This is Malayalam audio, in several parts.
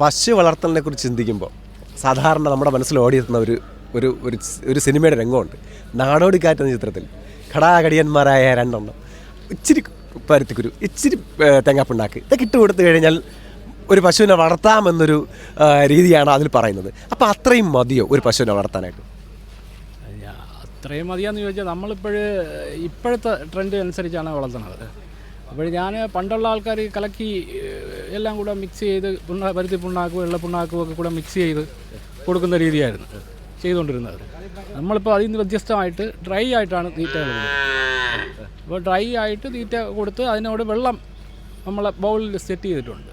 പശു വളർത്തലിനെ കുറിച്ച് ചിന്തിക്കുമ്പോൾ സാധാരണ നമ്മുടെ മനസ്സിൽ ഓടിയെത്തുന്ന ഒരു ഒരു ഒരു സിനിമയുടെ രംഗമുണ്ട്. നാടോടിക്കാറ്റ് എന്ന ചിത്രത്തിൽ ഘടാഘടിയന്മാരായ രണ്ടെണ്ണം. ഇച്ചിരി പരുത്തിക്കുരു ഇച്ചിരി തേങ്ങാപ്പിണ്ണാക്ക് ഇതൊക്കെ ഇട്ട് കൊടുത്തു കഴിഞ്ഞാൽ ഒരു പശുവിനെ വളർത്താമെന്നൊരു രീതിയാണ് അതിൽ പറയുന്നത്. അപ്പോൾ അത്രയും മതിയോ ഒരു പശുവിനെ വളർത്താനായിട്ട്? അത്രയും മതിയാന്ന് ചോദിച്ചാൽ നമ്മളിപ്പോഴ് ഇപ്പോഴത്തെ ട്രെൻഡ് അനുസരിച്ചാണ് വളർത്തുന്നത്. അപ്പോൾ ഞാൻ പണ്ടുള്ള ആൾക്കാർ കലക്കി എല്ലാം കൂടെ മിക്സ് ചെയ്ത് പുണ്ണാ പരുത്തി പുണ്ണാക്കും വെള്ള പുണ്ണാക്കും ഒക്കെ കൂടെ മിക്സ് ചെയ്ത് കൊടുക്കുന്ന രീതിയായിരുന്നു ചെയ്തുകൊണ്ടിരുന്നത്. നമ്മളിപ്പോൾ അതിൽ നിന്ന് വ്യത്യസ്തമായിട്ട് ഡ്രൈ ആയിട്ടാണ് തീറ്റ കൊടുക്കുന്നത് അപ്പോൾ ഡ്രൈ ആയിട്ട് തീറ്റ കൊടുത്ത് അതിനോട് വെള്ളം നമ്മളെ ബൗളിൽ സെറ്റ് ചെയ്തിട്ടുണ്ട്.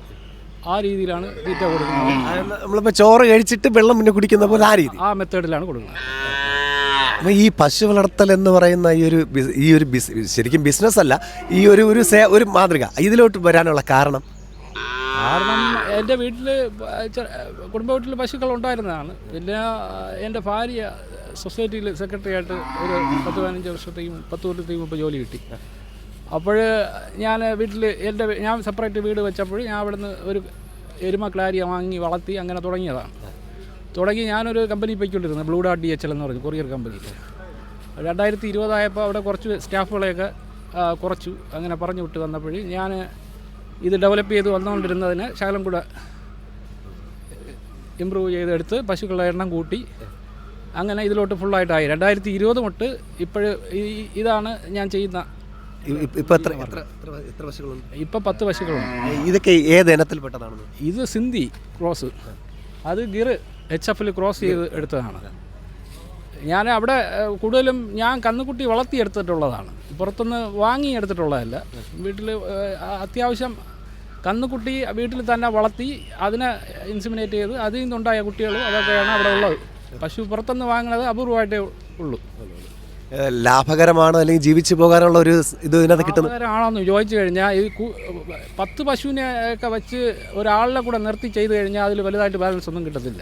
ആ രീതിയിലാണ് തീറ്റ കൊടുക്കുന്നത്. നമ്മളിപ്പോൾ ചോറ് കഴിച്ചിട്ട് വെള്ളം പിന്നെ കുടിക്കുന്ന പോലെ ആ രീതി. ആ മെത്തേഡിലാണ് കൊടുക്കുന്നത്. അപ്പോൾ ഈ പശു വളർത്തൽ എന്ന് പറയുന്ന ഈ ഒരു ഈ ഒരു ബിസ് ശരിക്കും ബിസിനസ് അല്ല ഈ ഒരു ഒരു സേ ഒരു മാതൃക ഇതിലോട്ട് വരാനുള്ള കാരണം? കാരണം എന്റെ വീട്ടിൽ കുടുംബ വീട്ടിൽ പശുക്കൾ ഉണ്ടായിരുന്നതാണ്. പിന്നെ എന്റെ ഭാര്യ സൊസൈറ്റിയിൽ സെക്രട്ടറി ആയിട്ട് ഒരു പത്ത് പതിനഞ്ച് വർഷത്തേക്കും പത്ത് വർഷത്തേക്കും ഇപ്പോൾ ജോലി കിട്ടി. അപ്പോൾ ഞാൻ വീട്ടിൽ എന്റെ ഞാൻ സെപ്പറേറ്റ് വീട് വെച്ചപ്പോൾ ഞാൻ അവിടുന്ന് ഒരു എരുമ ക്ലാരിയ വാങ്ങി വളർത്തി അങ്ങനെ തുടങ്ങിയതാണ്. തുടങ്ങി ഞാനൊരു കമ്പനി പോയിക്കൊണ്ടിരുന്നു ബ്ലൂ ഡാട്ട് ഡി എച്ച് എൽ എന്ന് പറഞ്ഞു കൊറിയർ കമ്പനി. രണ്ടായിരത്തി ഇരുപതായപ്പോൾ അവിടെ കുറച്ച് സ്റ്റാഫുകളെയൊക്കെ കുറച്ചു. അങ്ങനെ പറഞ്ഞു വിട്ട് വന്നപ്പോഴും ഞാൻ ഇത് ഡെവലപ്പ് ചെയ്ത് വന്നുകൊണ്ടിരുന്നതിന് ശകലം കൂടെ ഇമ്പ്രൂവ് ചെയ്തെടുത്ത് പശുക്കളുടെ എണ്ണം കൂട്ടി. അങ്ങനെ ഇതിലോട്ട് ഫുള്ളായിട്ടായി രണ്ടായിരത്തി ഇരുപത് തൊട്ട് ഇപ്പോഴ് ഇതാണ് ഞാൻ ചെയ്യുന്ന ഇപ്പം പത്ത് പശുക്കളുണ്ട്. ഇതൊക്കെ ഏത് ഇനത്തിൽപ്പെട്ടതാണ് ഇത് സിന്ധി ക്രോസ്. അത് ഗിർ എച്ച് എഫിൽ ക്രോസ് ചെയ്ത് എടുത്തതാണ്. ഞാൻ അവിടെ കൂടുതലും ഞാൻ കന്നുകുട്ടി വളർത്തിയെടുത്തിട്ടുള്ളതാണ്. പുറത്തുനിന്ന് വാങ്ങി എടുത്തിട്ടുള്ളതല്ല വീട്ടിൽ അത്യാവശ്യം കന്നുകുട്ടി വീട്ടിൽ തന്നെ വളർത്തി അതിനെ ഇൻസിമിനേറ്റ് ചെയ്ത് അതിൽ നിന്നുണ്ടായ കുട്ടികൾ അതൊക്കെയാണ് അവിടെ ഉള്ളത്. പശു പുറത്തുനിന്ന് വാങ്ങുന്നത് അപൂർവമായിട്ടേ ഉള്ളൂ. ലാഭകരമാണോ അല്ലെങ്കിൽ ജീവിച്ചു പോകാനുള്ള ഒരു ഇത് ഇതിനകത്ത് കിട്ടുന്നത് ആണോന്ന് ചോദിച്ചു കഴിഞ്ഞാൽ ഈ പത്ത് പശുവിനെ ഒക്കെ വെച്ച് ഒരാളിനെ കൂടെ നിർത്തി ചെയ്ത് കഴിഞ്ഞാൽ അതിൽ വലുതായിട്ട് ബാലൻസ് ഒന്നും കിട്ടത്തില്ല.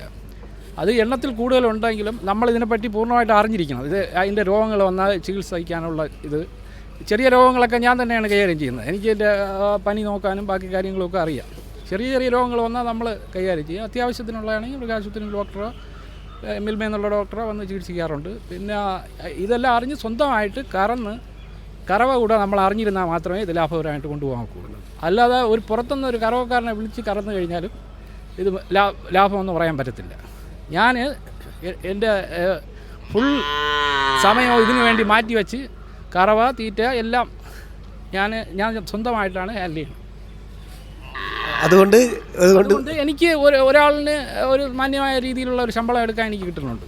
അത് എണ്ണത്തിൽ കൂടുതലുണ്ടെങ്കിലും നമ്മൾ ഇതിനെപ്പറ്റി പൂർണമായിട്ട് അറിഞ്ഞിരിക്കണം. ഇത് അതിന്റെ രോഗങ്ങൾ വന്നാൽ ചികിത്സിക്കാനുള്ള ഇത്. ചെറിയ രോഗങ്ങളൊക്കെ ഞാൻ തന്നെയാണ് കൈകാര്യം ചെയ്യുന്നത്. എനിക്ക് എന്റെ പനി നോക്കാനും ബാക്കി കാര്യങ്ങളൊക്കെ അറിയാം. ചെറിയ ചെറിയ രോഗങ്ങൾ വന്നാൽ നമ്മൾ കൈകാര്യം ചെയ്യും. അത്യാവശ്യത്തിനുള്ളതാണെങ്കിൽ മൃഗാശുപത്രി ഡോക്ടറോ മിൽമ എന്നുള്ള ഡോക്ടറെ വന്ന് ചികിത്സിക്കാറുണ്ട്. പിന്നെ ഇതെല്ലാം അറിഞ്ഞ് സ്വന്തമായിട്ട് കറന്ന് കറവ കൂടെ നമ്മൾ അറിഞ്ഞിരുന്നാൽ മാത്രമേ ഇത് ലാഭകരമായിട്ട് കൊണ്ടുപോകാൻ ഒക്കുള്ളൂ അല്ലാതെ ഒരു പുറത്തുനിന്ന് ഒരു കറവക്കാരനെ വിളിച്ച് കറന്നു കഴിഞ്ഞാലും ഇത് ലാഭമെന്ന് പറയാൻ പറ്റത്തില്ല. ഞാൻ എന്റെ ഫുൾ സമയം ഇതിനു വേണ്ടി മാറ്റി വെച്ച് കറവ തീറ്റ എല്ലാം ഞാൻ ഞാൻ സ്വന്തമായിട്ടാണ് ഹാൻഡിൽ ചെയ്യുന്നത്. അതുകൊണ്ട് അതുകൊണ്ട് എനിക്ക് ഒരു ഒരാളിന് ഒരു മാന്യമായ രീതിയിലുള്ള ഒരു ശമ്പളം എടുക്കാൻ എനിക്ക് കിട്ടുന്നുണ്ട്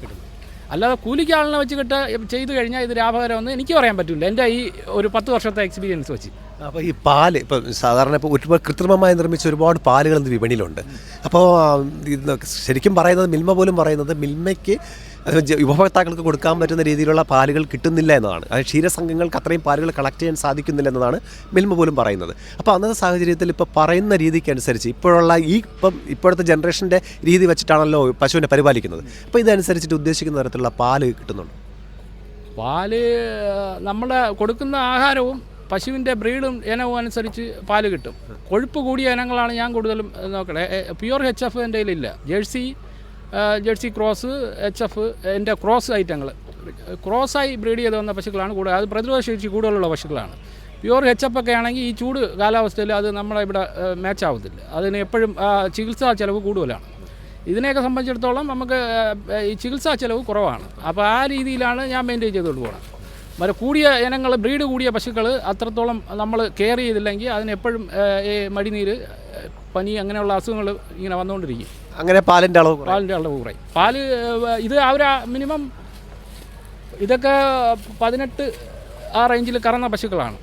അല്ലാതെ കൂലിക്ക് ആളിനെ വെച്ച് കിട്ട ചെയ്തു കഴിഞ്ഞാൽ ഇത് ലാഭകരമെന്ന് എനിക്ക് പറയാൻ പറ്റില്ല. എന്റെ ഈ ഒരു പത്ത് വർഷത്തെ എക്സ്പീരിയൻസ് വെച്ച്. അപ്പോൾ ഈ പാൽ ഇപ്പോൾ സാധാരണ ഇപ്പോൾ ഒരുപാട് കൃത്രിമമായി നിർമ്മിച്ച ഒരുപാട് പാലുകൾ ഇന്ന് വിപണിയിലുണ്ട്. അപ്പോൾ ശരിക്കും പറയുന്നത് മിൽമ പോലും പറയുന്നത് മിൽമയ്ക്ക് ഉപഭോക്താക്കൾക്ക് കൊടുക്കാൻ പറ്റുന്ന രീതിയിലുള്ള പാലുകൾ കിട്ടുന്നില്ല എന്നതാണ്. അത് ക്ഷീരസംഘങ്ങൾക്ക് അത്രയും പാലുകൾ കളക്ട് ചെയ്യാൻ സാധിക്കുന്നില്ല എന്നതാണ് മിൽമ പോലും പറയുന്നത്. അപ്പോൾ അന്നത്തെ സാഹചര്യത്തിൽ ഇപ്പോൾ പറയുന്ന രീതിക്ക് അനുസരിച്ച് ഇപ്പോഴുള്ള ഈ ഇപ്പം ഇപ്പോഴത്തെ ജനറേഷന്റെ രീതി വെച്ചിട്ടാണല്ലോ പശുവിനെ പരിപാലിക്കുന്നത്. അപ്പോൾ ഇതനുസരിച്ചിട്ട് ഉദ്ദേശിക്കുന്ന തരത്തിലുള്ള പാൽ കിട്ടുന്നുണ്ട്? പാൽ നമ്മുടെ കൊടുക്കുന്ന ആഹാരവും പശുവിന്റെ ബ്രീഡും ഇനവും അനുസരിച്ച് പാൽ കിട്ടും. കൊഴുപ്പ് കൂടിയ ഇനങ്ങളാണ് ഞാൻ കൂടുതലും നോക്കണേ. പ്യുവർ എച്ച് എഫ് എന്റെ കയ്യിലില്ല Jersey Jersey cross H F എന്റെ ക്രോസ് ഐറ്റങ്ങൾ. ക്രോസായി ബ്രീഡ് ചെയ്ത് വന്ന പശുക്കളാണ് കൂടുതൽ അത് പ്രതിരോധ ശേഷി കൂടുതലുള്ള പശുക്കളാണ്. പ്യുവർ എച്ച് എഫ് ഒക്കെ ആണെങ്കിൽ ഈ ചൂട് കാലാവസ്ഥയിൽ അത് നമ്മളെ ഇവിടെ മാച്ച് ആവത്തില്ല. അതിന് എപ്പോഴും ചികിത്സാ ചിലവ് കൂടുതലാണ്. ഇതിനെയൊക്കെ സംബന്ധിച്ചിടത്തോളം നമുക്ക് ഈ ചികിത്സാ ചിലവ് കുറവാണ്. അപ്പോൾ ആ രീതിയിലാണ് ഞാൻ മെയിന്റെയിൻ ചെയ്തുകൊണ്ട് പോകണം മറ്റേ കൂടിയ ഇനങ്ങൾ ബ്രീഡ് കൂടിയ പശുക്കൾ അത്രത്തോളം നമ്മൾ കെയർ ചെയ്തില്ലെങ്കിൽ അതിനെപ്പോഴും ഈ മടിനീര് പനി അങ്ങനെയുള്ള അസുഖങ്ങൾ ഇങ്ങനെ വന്നുകൊണ്ടിരിക്കും. അങ്ങനെ പാലിന്റെ അളവ്. പാലിന്റെ അളവ് കുറയും. പാൽ ഇത് അവർ മിനിമം ഇതൊക്കെ പതിനെട്ട് ആ റേഞ്ചിൽ കറന്ന പശുക്കളാണ്.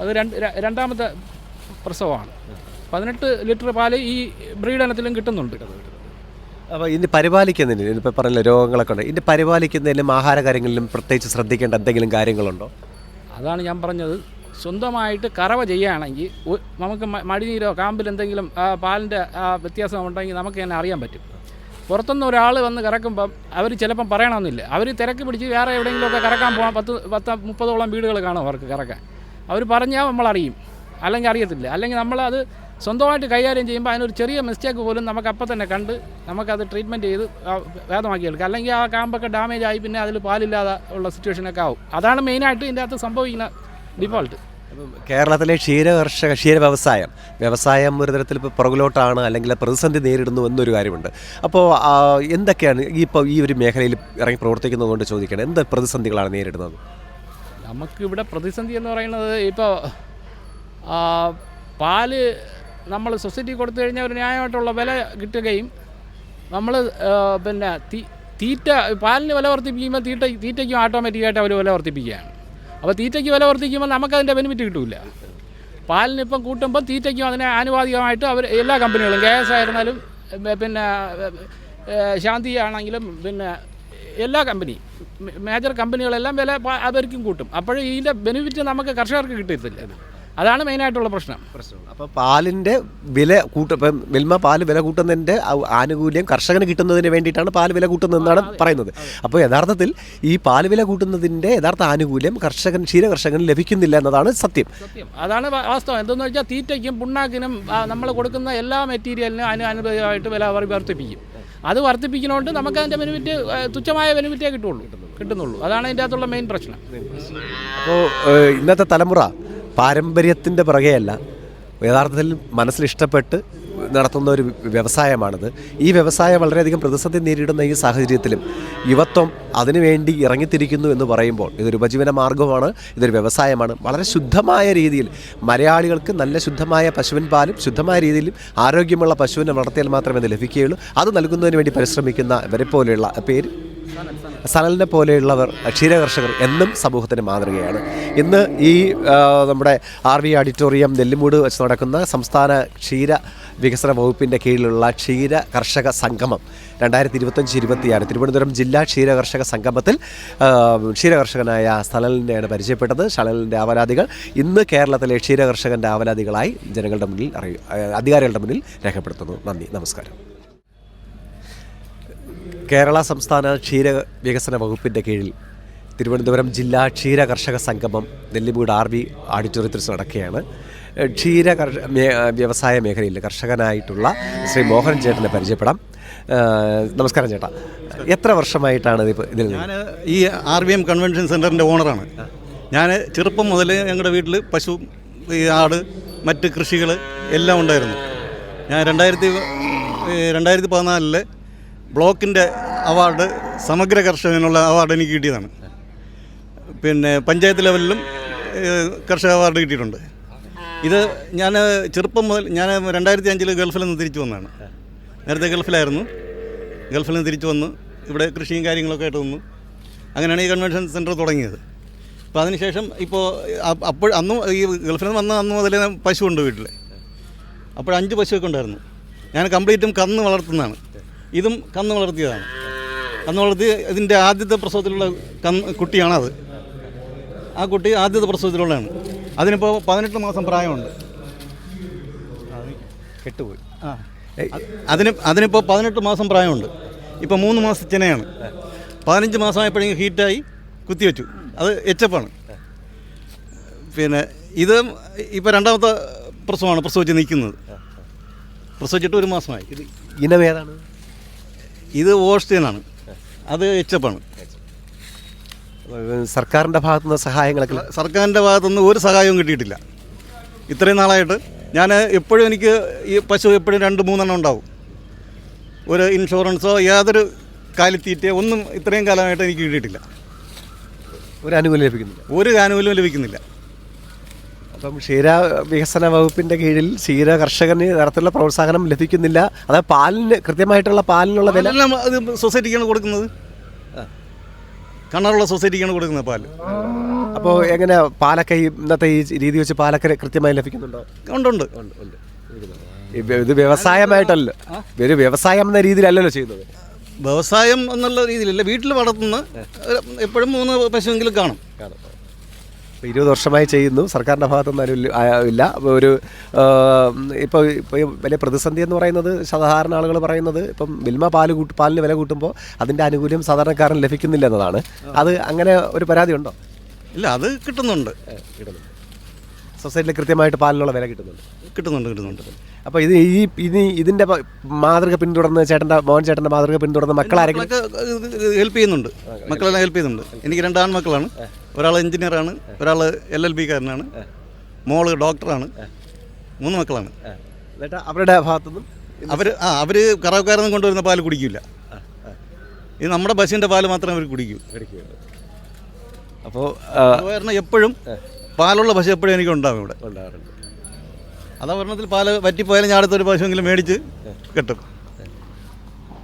അത് രണ്ട് രണ്ടാമത്തെ പ്രസവമാണ്. പതിനെട്ട് ലിറ്റർ പാൽ ഈ ബ്രീഡ് ഇനത്തിലും കിട്ടുന്നുണ്ട്. അപ്പോൾ ഇതിന് പരിപാലിക്കുന്നതിന് ഇപ്പോൾ പറഞ്ഞ രോഗങ്ങളൊക്കെ ഉണ്ട്. ഇതിന്റെ പരിപാലിക്കുന്നതിലും ആഹാര കാര്യങ്ങളിലും പ്രത്യേകിച്ച് ശ്രദ്ധിക്കേണ്ട എന്തെങ്കിലും കാര്യങ്ങളുണ്ടോ? അതാണ് ഞാൻ പറഞ്ഞത്. സ്വന്തമായിട്ട് കറവ ചെയ്യുകയാണെങ്കിൽ നമുക്ക് മടിനീരോ കാമ്പിൽ എന്തെങ്കിലും പാലിന്റെ വ്യത്യാസം ഉണ്ടെങ്കിൽ നമുക്ക് തന്നെ അറിയാൻ പറ്റും. പുറത്തുനിന്ന് ഒരാൾ വന്ന് കറക്കുമ്പം അവർ ചിലപ്പം പറയണമെന്നില്ല. അവർ തിരക്ക് പിടിച്ച് വേറെ എവിടെയെങ്കിലുമൊക്കെ കറക്കാൻ പോകാൻ പത്ത് പത്ത് മുപ്പതോളം വീടുകൾ കാണും അവർക്ക് കറക്കാൻ. അവർ പറഞ്ഞാൽ നമ്മളറിയും. അല്ലെങ്കിൽ അറിയത്തില്ല. അല്ലെങ്കിൽ നമ്മളത് സ്വന്തമായിട്ട് കൈകാര്യം ചെയ്യുമ്പോൾ അതിനൊരു ചെറിയ മിസ്റ്റേക്ക് പോലും നമുക്ക് അപ്പം തന്നെ കണ്ട് നമുക്കത് ട്രീറ്റ്മെന്റ് ചെയ്ത് വേദമാക്കി ഭേദമാക്കി എടുക്കാം. അല്ലെങ്കിൽ ആ കാമ്പൊക്കെ ഡാമേജ് ആയി പിന്നെ അതിൽ പാലില്ലാതെ ഉള്ള സിറ്റുവേഷനൊക്കെ ആവും. അതാണ് മെയിനായിട്ട് ഇതിന്റെ അകത്ത് സംഭവിക്കുന്ന ഡിഫോൾട്ട് കേരളത്തിലെ ക്ഷീര കർഷക ക്ഷീര വ്യവസായം വ്യവസായം ഒരു തരത്തിൽ ഇപ്പോൾ പുറകിലോട്ടാണ് അല്ലെങ്കിൽ പ്രതിസന്ധി നേരിടുന്നു എന്നൊരു കാര്യമുണ്ട്. അപ്പോൾ എന്തൊക്കെയാണ് ഈ ഇപ്പോൾ ഈ ഒരു മേഖലയിൽ ഇറങ്ങി പ്രവർത്തിക്കുന്നത് കൊണ്ട് ചോദിക്കണം? എന്ത് പ്രതിസന്ധികളാണ് നേരിടുന്നത്? നമുക്കിവിടെ പ്രതിസന്ധി എന്ന് പറയുന്നത് ഇപ്പോൾ പാൽ നമ്മൾ സൊസൈറ്റി കൊടുത്തു കഴിഞ്ഞാൽ ഒരു ന്യായമായിട്ടുള്ള വില കിട്ടുകയും നമ്മൾ പിന്നെ തീറ്റ പാലിന് വില വർദ്ധിപ്പിക്കുമ്പോൾ തീറ്റ തീറ്റയ്ക്കും ഓട്ടോമാറ്റിക്കായിട്ട് അവർ വില വർദ്ധിപ്പിക്കുകയാണ്. അപ്പോൾ തീറ്റയ്ക്ക് വില വർദ്ധിക്കുമ്പോൾ നമുക്കതിന്റെ ബെനിഫിറ്റ് കിട്ടില്ല പാലിന് ഇപ്പം കൂട്ടുമ്പോൾ തീറ്റയ്ക്കും അതിനെ ആനുപാതികമായിട്ട് അവർ എല്ലാ കമ്പനികളും കെ എസ് ആയിരുന്നാലും പിന്നെ ശാന്തി ആണെങ്കിലും പിന്നെ എല്ലാ കമ്പനി മേജർ കമ്പനികളെല്ലാം വില അവർക്കും കൂട്ടും. അപ്പോൾ ഇതിന്റെ ബെനിഫിറ്റ് നമുക്ക് കർഷകർക്ക് കിട്ടത്തില്ല. അതാണ് മെയിനായിട്ടുള്ള പ്രശ്നം. പ്രശ്നം അപ്പോൾ പാലിന്റെ വില കൂട്ട ഇപ്പം മിൽമ പാൽ വില കൂട്ടുന്നതിന്റെ ആനുകൂല്യം കർഷകന് കിട്ടുന്നതിന് വേണ്ടിയിട്ടാണ് പാൽ വില കൂട്ടുന്നതെന്നാണ് പറയുന്നത്. അപ്പോൾ യഥാർത്ഥത്തിൽ ഈ പാൽ വില കൂട്ടുന്നതിന്റെ യഥാർത്ഥ ആനുകൂല്യം കർഷകൻ ക്ഷീര കർഷകന് ലഭിക്കുന്നില്ല എന്നതാണ് സത്യം. സത്യം. അതാണ് വാസ്തവം. എന്തെന്ന് വെച്ചാൽ തീറ്റയ്ക്കും പുണ്ണാക്കിനും നമ്മൾ കൊടുക്കുന്ന എല്ലാ മെറ്റീരിയലിനും അതിന് അനുഭവമായിട്ട് വില അവർ വർദ്ധിപ്പിക്കും. അത് വർദ്ധിപ്പിക്കുന്നതുകൊണ്ട് നമുക്ക് അതിന്റെ ബെനിഫിറ്റ് തുച്ഛമായ ബെനിഫിറ്റേ കിട്ടുള്ളൂ. കിട്ടുന്നുള്ളൂ. അതാണ് അതിന്റെ അകത്തുള്ള മെയിൻ പ്രശ്നം. അപ്പോൾ ഇന്നത്തെ തലമുറ പാരമ്പര്യത്തിന്റെ പുറകെയല്ല യഥാർത്ഥത്തിൽ മനസ്സിൽ ഇഷ്ടപ്പെട്ട് നടത്തുന്ന ഒരു വ്യവസായമാണത്. ഈ വ്യവസായം വളരെയധികം പ്രതിസന്ധി നേരിടുന്ന ഈ സാഹചര്യത്തിലും യുവത്വം അതിനുവേണ്ടി ഇറങ്ങിത്തിരിക്കുന്നു എന്ന് പറയുമ്പോൾ ഇതൊരു ഉപജീവന മാർഗമാണ് ഇതൊരു വ്യവസായമാണ്. വളരെ ശുദ്ധമായ രീതിയിൽ മലയാളികൾക്ക് നല്ല ശുദ്ധമായ പശുവിൻ പാലും ശുദ്ധമായ രീതിയിലും ആരോഗ്യമുള്ള പശുവിനെ വളർത്തിയാൽ മാത്രമേ ലഭിക്കുകയുള്ളൂ. അത് നൽകുന്നതിന് വേണ്ടി പരിശ്രമിക്കുന്ന ഇവരെ പോലെയുള്ള പേര് സനലിനെ പോലെയുള്ളവർ ക്ഷീരകർഷകർ എന്നും സമൂഹത്തിന് മാതൃകയാണ്. ഇന്ന് ഈ നമ്മുടെ ആർ വി ഓഡിറ്റോറിയം നെല്ലിമൂട് വെച്ച് നടക്കുന്ന സംസ്ഥാന ക്ഷീര വികസന വകുപ്പിന്റെ കീഴിലുള്ള ക്ഷീര കർഷക സംഗമം രണ്ടായിരത്തി ഇരുപത്തഞ്ച് ഇരുപത്തിയാറ് തിരുവനന്തപുരം ജില്ലാ ക്ഷീര കർഷക സംഗമത്തിൽ ക്ഷീര ക്ഷീരകർഷകനായ സനലിനെയാണ് പരിചയപ്പെട്ടത്. സനലിന്റെ ആവലാതികൾ ഇന്ന് കേരളത്തിലെ ക്ഷീരകർഷകന്റെ ആവലാതികളായി ജനങ്ങളുടെ മുന്നിൽ അറിയ അധികാരികളുടെ മുന്നിൽ രേഖപ്പെടുത്തുന്നു. നന്ദി. നമസ്കാരം. കേരള സംസ്ഥാന ക്ഷീര വികസന വകുപ്പിന്റെ കീഴിൽ തിരുവനന്തപുരം ജില്ലാ ക്ഷീര കർഷക സംഗമം നെല്ലിമൂട് ആർ ബി ഓഡിറ്റോറിയത്തിൽ നടക്കുകയാണ്. ക്ഷീര കർഷ വ്യവസായ മേഖലയിൽ കർഷകനായിട്ടുള്ള ശ്രീ മോഹൻ ചേട്ടനെ പരിചയപ്പെടാം. നമസ്കാരം ചേട്ടാ. എത്ര വർഷമായിട്ടാണ് ഇതിൽ ഞാൻ ഈ ആർ ബി എം കൺവെൻഷൻ സെന്ററിന്റെ ഓണറാണ്. ഞാൻ ചെറുപ്പം മുതൽ ഞങ്ങളുടെ വീട്ടിൽ പശു ഈ ആട് മറ്റ് കൃഷികൾ എല്ലാം ഉണ്ടായിരുന്നു. ഞാൻ രണ്ടായിരത്തി രണ്ടായിരത്തി പതിനാലിൽ ബ്ലോക്കിന്റെ അവാർഡ് സമഗ്ര കർഷകനുള്ള അവാർഡ് എനിക്ക് കിട്ടിയതാണ്. പിന്നെ പഞ്ചായത്ത് ലെവലിലും കർഷക അവാർഡ് കിട്ടിയിട്ടുണ്ട്. ഇത് ഞാൻ ചെറുപ്പം മുതൽ ഞാൻ രണ്ടായിരത്തി അഞ്ചിൽ ഗൾഫിൽ നിന്ന് തിരിച്ചു വന്നതാണ്. നേരത്തെ ഗൾഫിലായിരുന്നു. ഗൾഫിൽ നിന്ന് തിരിച്ചു വന്ന്. ഇവിടെ കൃഷിയും കാര്യങ്ങളൊക്കെ ആയിട്ട് വന്നു. അങ്ങനെയാണ് ഈ കൺവെൻഷൻ സെന്റർ തുടങ്ങിയത്. അപ്പോൾ അതിനുശേഷം ഇപ്പോൾ അപ്പോൾ അന്ന് ഈ ഗൾഫിൽ നിന്ന് വന്ന അന്ന് മുതലേ പശു ഉണ്ട് വീട്ടിൽ അപ്പോൾ അഞ്ച് പശുവൊക്കെ ഉണ്ടായിരുന്നു. ഞാൻ കംപ്ലീറ്റും കന്ന് വളർത്തുന്നതാണ്. ഇതും കന്ന് വളർത്തിയതാണ്. കന്ന് വളർത്തി ഇതിന്റെ ആദ്യത്തെ പ്രസവത്തിലുള്ള കന്ന് കുട്ടിയാണത്. ആ കുട്ടി ആദ്യത്തെ പ്രസവത്തിലുള്ളതാണ്. അതിനിപ്പോൾ പതിനെട്ട് മാസം പ്രായമുണ്ട്. കെട്ടുപോയി. ആ. അതിന് അതിനിപ്പോൾ പതിനെട്ട് മാസം പ്രായമുണ്ട്. ഇപ്പോൾ മൂന്ന് മാസം ചെനയാണ്. പതിനഞ്ച് മാസമായപ്പോഴേക്കും ഹീറ്റായി കുത്തിവെച്ചു. അത് എച്ചപ്പാണ്. പിന്നെ ഇത് ഇപ്പോൾ രണ്ടാമത്തെ പ്രസവമാണ് പ്രസവിച്ച് നിൽക്കുന്നത്. പ്രസവിച്ചിട്ട് ഒരു മാസമായി. ഇത് ഇനം ഏതാണ് ഇത് ഓസ്റ്റിനാണ് അത് എച്ചപ്പാണ്. സർക്കാരിന്റെ ഭാഗത്തുനിന്ന് സഹായങ്ങളൊക്കെ സർക്കാരിന്റെ ഭാഗത്തുനിന്ന് ഒരു സഹായവും കിട്ടിയിട്ടില്ല. ഇത്രയും നാളായിട്ട് ഞാൻ എപ്പോഴും എനിക്ക് ഈ പശു എപ്പോഴും രണ്ട് മൂന്നെണ്ണം ഉണ്ടാവും. ഒരു ഇൻഷുറൻസോ യാതൊരു കാലിത്തീറ്റയോ ഒന്നും ഇത്രയും കാലമായിട്ട് എനിക്ക് കിട്ടിയിട്ടില്ല. ഒരു ആനുകൂല്യം ലഭിക്കുന്നില്ല. ഒരു ആനുകൂല്യവും ലഭിക്കുന്നില്ല. അപ്പം ക്ഷീര വികസന വകുപ്പിന്റെ കീഴിൽ ക്ഷീര കർഷകന് തരത്തിലുള്ള പ്രോത്സാഹനം ലഭിക്കുന്നില്ല. അതായത് പാലിന് കൃത്യമായിട്ടുള്ള പാലിനുള്ള വില. അത് സൊസൈറ്റിക്കാണ് കൊടുക്കുന്നത്. കണ്ണറുള്ള സൊസൈറ്റിക്കാണ് കൊടുക്കുന്നത് പാൽ. അപ്പോൾ എങ്ങനെ പാലൊക്കെ ഈ ഇന്നത്തെ ഈ രീതി വെച്ച് പാലൊക്കെ കൃത്യമായി ലഭിക്കുന്നുണ്ടോ? ഉണ്ട് ഇത് ഇത് വ്യവസായമായിട്ടല്ല. ഒരു വ്യവസായം എന്ന രീതിയിലല്ലല്ലോ ചെയ്യുന്നത്. വ്യവസായം എന്നുള്ള രീതിയിലല്ല. വീട്ടിൽ വളർത്തുന്ന എപ്പോഴും മൂന്ന് പശുവെങ്കിലും കാണും. ഇപ്പോൾ ഇരുപത് വർഷമായി ചെയ്യുന്നു. സർക്കാരിന്റെ ഭാഗത്തുനിന്ന് ഇല്ല ഒരു ഇപ്പോൾ ഇപ്പോൾ വലിയ പ്രതിസന്ധി എന്ന് പറയുന്നത് സാധാരണ ആളുകൾ പറയുന്നത് ഇപ്പം മിൽമ പാൽ കൂട്ട് പാലിന് വില കൂട്ടുമ്പോൾ അതിന്റെ ആനുകൂല്യം സാധാരണക്കാരന് ലഭിക്കുന്നില്ല എന്നതാണ്. അത് അങ്ങനെ ഒരു പരാതി ഉണ്ടോ? ഇല്ല അത് കിട്ടുന്നുണ്ട്. സൊസൈറ്റിയിൽ കൃത്യമായിട്ട് പാലിനുള്ള വില കിട്ടുന്നുണ്ട്. കിട്ടുന്നുണ്ട് കിട്ടുന്നുണ്ട്. അപ്പോൾ ഇത് ഈ ഇനി ഇതിന്റെ മാതൃക പിന്തുടർന്ന് ചേട്ടന്റെ മോഹൻ ചേട്ടന്റെ മാതൃക പിന്തുടർന്ന് മക്കളാരെങ്കിലും ഹെൽപ്പ് ചെയ്യുന്നുണ്ട്. മക്കളെല്ലാം ഹെൽപ്പ് ചെയ്യുന്നുണ്ട്. എനിക്ക് രണ്ട് ആൺമക്കളാണ്. ഒരാൾ എഞ്ചിനീയറാണ് ഒരാൾ എൽ എൽ ബിക്കാരനാണ് മോൾ ഡോക്ടറാണ് മൂന്ന് മക്കളാണ്. എന്നിട്ട് അവരുടെ ഭാഗത്തുനിന്നും അവർ ആ അവർ കറവക്കാരൊന്നും കൊണ്ടുവരുന്ന പാൽ കുടിക്കില്ല ഇത് നമ്മുടെ ബസ്സിന്റെ പാൽ മാത്രമേ അവർ കുടിക്കും. അപ്പോൾ കാരണം എപ്പോഴും പാലുള്ള പശു എപ്പോഴും എനിക്ക് ഉണ്ടാവും ഇവിടെ. ഉണ്ടാകാറുണ്ട്. അതാ ഒരെണ്ണത്തിൽ പാൽ വറ്റിപ്പോയാലും ഞാൻ അടുത്തൊരു പശുവെങ്കിലും മേടിച്ച് കിട്ടും.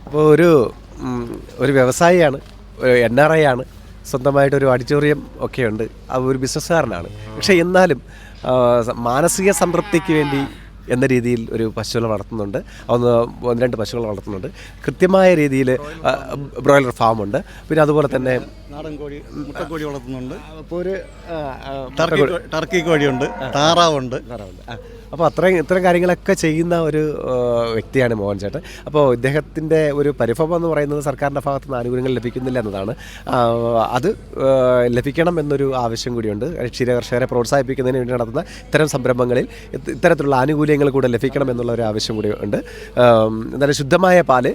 അപ്പോൾ ഒരു ഒരു വ്യവസായിയാണ് ഒരു എൻ ആർ ഐ ആണ്. സ്വന്തമായിട്ടൊരു ഓഡിറ്റോറിയം ഒക്കെയുണ്ട്. ഒരു ബിസിനസ്സുകാരനാണ് പക്ഷേ എന്നാലും മാനസിക സംതൃപ്തിക്ക് വേണ്ടി എന്ന രീതിയിൽ ഒരു പശുക്കൾ വളർത്തുന്നുണ്ട്. ഒന്ന് ഒന്ന് രണ്ട് പശുക്കളെ വളർത്തുന്നുണ്ട്. കൃത്യമായ രീതിയിൽ ബ്രോയിലർ ഫാമുണ്ട്. പിന്നെ അതുപോലെ തന്നെ നാടൻ കോഴി മുട്ടക്കോഴി വളർത്തുന്നുണ്ട്. അപ്പോൾ ഒരു ടർക്കി ടർക്കി കോഴിയുണ്ട് താറാവുണ്ട്. താറാവുണ്ട്. അപ്പോൾ അത്രയും ഇത്തരം കാര്യങ്ങളൊക്കെ ചെയ്യുന്ന ഒരു വ്യക്തിയാണ് മോഹൻ ചേട്ടൻ. അപ്പോൾ ഇദ്ദേഹത്തിന്റെ ഒരു പരിഭവം എന്ന് പറയുന്നത് സർക്കാരിന്റെ ഭാഗത്തു നിന്ന് ആനുകൂല്യങ്ങൾ ലഭിക്കുന്നില്ല എന്നതാണ്. അത് ലഭിക്കണം എന്നൊരു ആവശ്യം കൂടിയുണ്ട്. ക്ഷീര കർഷകരെ പ്രോത്സാഹിപ്പിക്കുന്നതിന് വേണ്ടി നടത്തുന്ന ഇത്തരം സംരംഭങ്ങളിൽ ഇത്തരത്തിലുള്ള ആനുകൂല്യങ്ങൾ കൂടെ ലഭിക്കണം എന്നുള്ള ഒരു ആവശ്യം കൂടി ഉണ്ട്. എന്തായാലും ശുദ്ധമായ പാൽ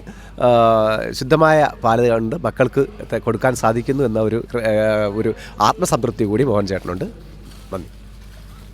ശുദ്ധമായ പാൽ കൊണ്ട് മക്കൾക്ക് കൊടുക്കാൻ സാധിക്കുന്നു എന്ന ഒരു ഒരു ആത്മസംതൃപ്തി കൂടി മോഹൻ ചേട്ടനുണ്ട് നന്ദി.